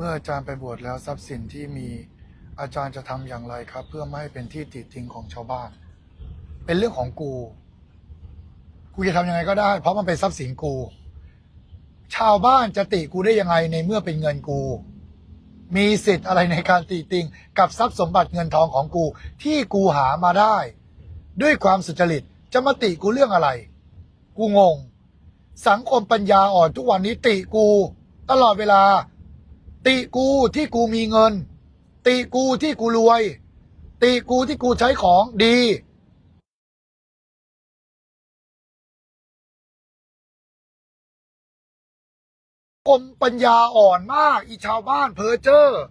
เมื่ออาจารย์ไปบวชแล้วทรัพย์สินที่มีอาจารย์จะทำอย่างไรครับ เพื่อไม่ให้เป็นที่ติติงของชาวบ้าน เป็นเรื่องของกู กูจะทำยังไงก็ได้ เพราะมันเป็นทรัพย์สินกู ชาวบ้านจะติกูได้ยังไงในเมื่อเป็นเงินกู มีสิทธิ์อะไรในการติติง กับทรัพย์สมบัติเงินทองของกู ที่กูหามาได้ ด้วยความสุจริตจะมาติกูเรื่องอะไร กูงง สังคมปัญญาอ่อนทุกวันนี้ติกู ตลอดเวลา ติกูที่กูมีเงิน ติกูที่กูรวย ติกูที่กูใช้ของดีกรมปัญญาอ่อนมาก อีชาวบ้านเพอเจอร์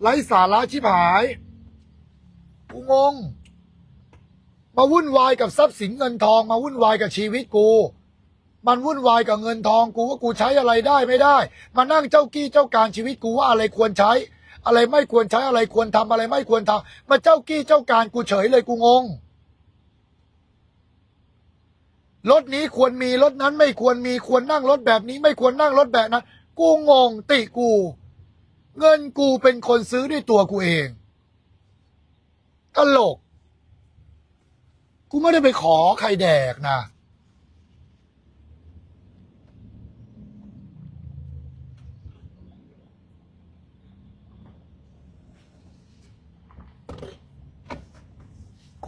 ไร้สาระชิบหาย กูงง มาวุ่นวายกับทรัพย์สินเงินทองมาวุ่นวายกับชีวิตกู มันวุ่นวายกับเงินทองกูว่ากูใช้อะไรได้ไม่ได้ มานั่งเจ้ากี้เจ้าการชีวิตกูว่าอะไรควรใช้ อะไรไม่ควรใช้อะไรควรทำอะไรไม่ควรทำมาเจ้ากี้เจ้าการกูเฉยเลยกูงงรถนี้ควรมีรถนั้นไม่ควรมีควรนั่งรถแบบนี้ ไม่ควรนั่งรถแบบนั้นกูงงติกู เงินกูเป็นคนซื้อด้วยตัวกูเองตลก กูไม่ได้ไปขอใครแดกนะ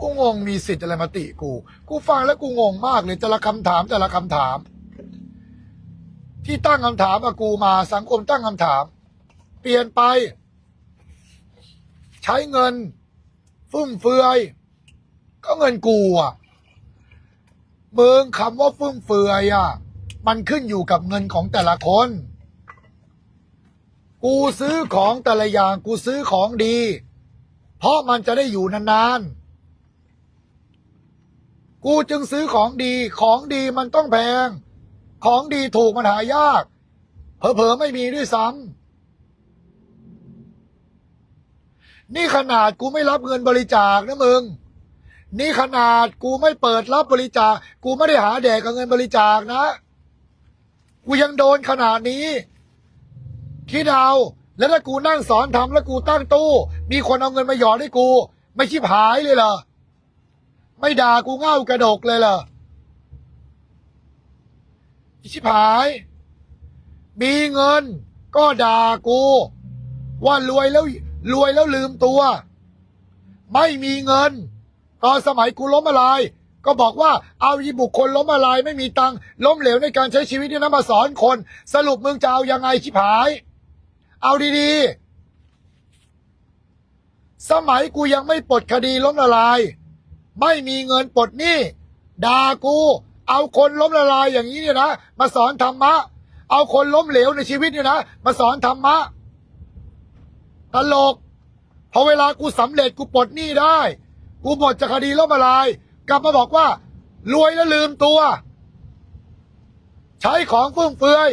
กูงงมีสิทธิ์อะไรมาติกู กูฟังแล้วกูงงมากเลยแต่ละคำถามแต่ละคำถาม ที่ตั้งคำถามกับกูมาสังคมตั้งคำถาม เปลี่ยนไป ใช้เงิน ฟุ่มเฟือย ก็เงินกูอะมึงคำว่าฟุ่มเฟือยอะ มันขึ้นอยู่กับเงินของแต่ละคน กูซื้อของแต่ละอย่างกูซื้อของดี เพราะมันจะได้อยู่นานๆ กูจึงซื้อของดี ของดีมันต้องแพง ของดีถูกมันหายาก เผลอๆไม่มีด้วยซ้ำ นี่ขนาดกูไม่รับเงินบริจาคนะมึง นี่ขนาดกูไม่เปิดรับบริจาค กูไม่ได้หาแดกกับเงินบริจาคนะ กูยังโดนขนาดนี้คิดเอาแล้วถ้ากูนั่งสอนทำแล้วกูตั้งตู้ มีคนเอาเงินมาหยอดให้กู ไม่ชิบหายเลยเหรอ ไม่ด่ากูเง่ากระดกเลยเหรออ้ชิบหาย มีเงินก็ด่ากู ว่ารวยแล้วรวยแล้วลืมตัว ไม่มีเงิน ตอนสมัยกูล้มละลาย ก็บอกว่าเอาอีบุคคลล้มละลาย ไม่มีตังล้มเหลวในการใช้ชีวิตนี่นะมาสอนคน สรุปมึงจะเอายังไงชิบหาย เอาดีๆ สมัยกูยังไม่ปลดคดีล้มละลาย ไม่มีเงินปลดหนี้ด่ากู เอาคนล้มละลายอย่างนี้เนี่ยนะมาสอนธรรมะ เอาคนล้มเหลวในชีวิตเนี่ยนะมาสอนธรรมะตลกพอเวลากูสำเร็จกูปลดหนี้ได้ กูหมดจากคดีล้มละลาย กลับมาบอกว่า รวยแล้วลืมตัว ใช้ของฟุ่มเฟือย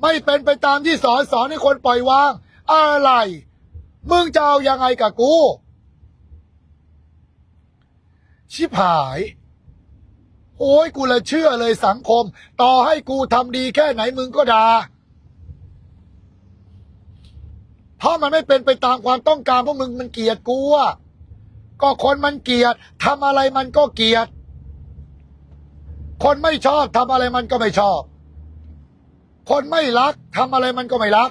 ไม่เป็นไปตามที่สอนสอนให้คนปล่อยวาง อะไร มึงจะเอายังไงกับกู ชิบหาย โอ้ยกูละเชื่อเลยสังคม ต่อให้กูทำดีแค่ไหนมึงก็ด่าเพราะมันไม่เป็นไปตามความต้องการพราะมึงมันเกลียดกูอะก็คนมันเกลียดทำอะไรมันก็เกลียด คนไม่ชอบทำอะไรมันก็ไม่ชอบ คนไม่รักทำอะไรมันก็ไม่รัก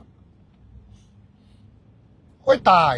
โอ้ยตาย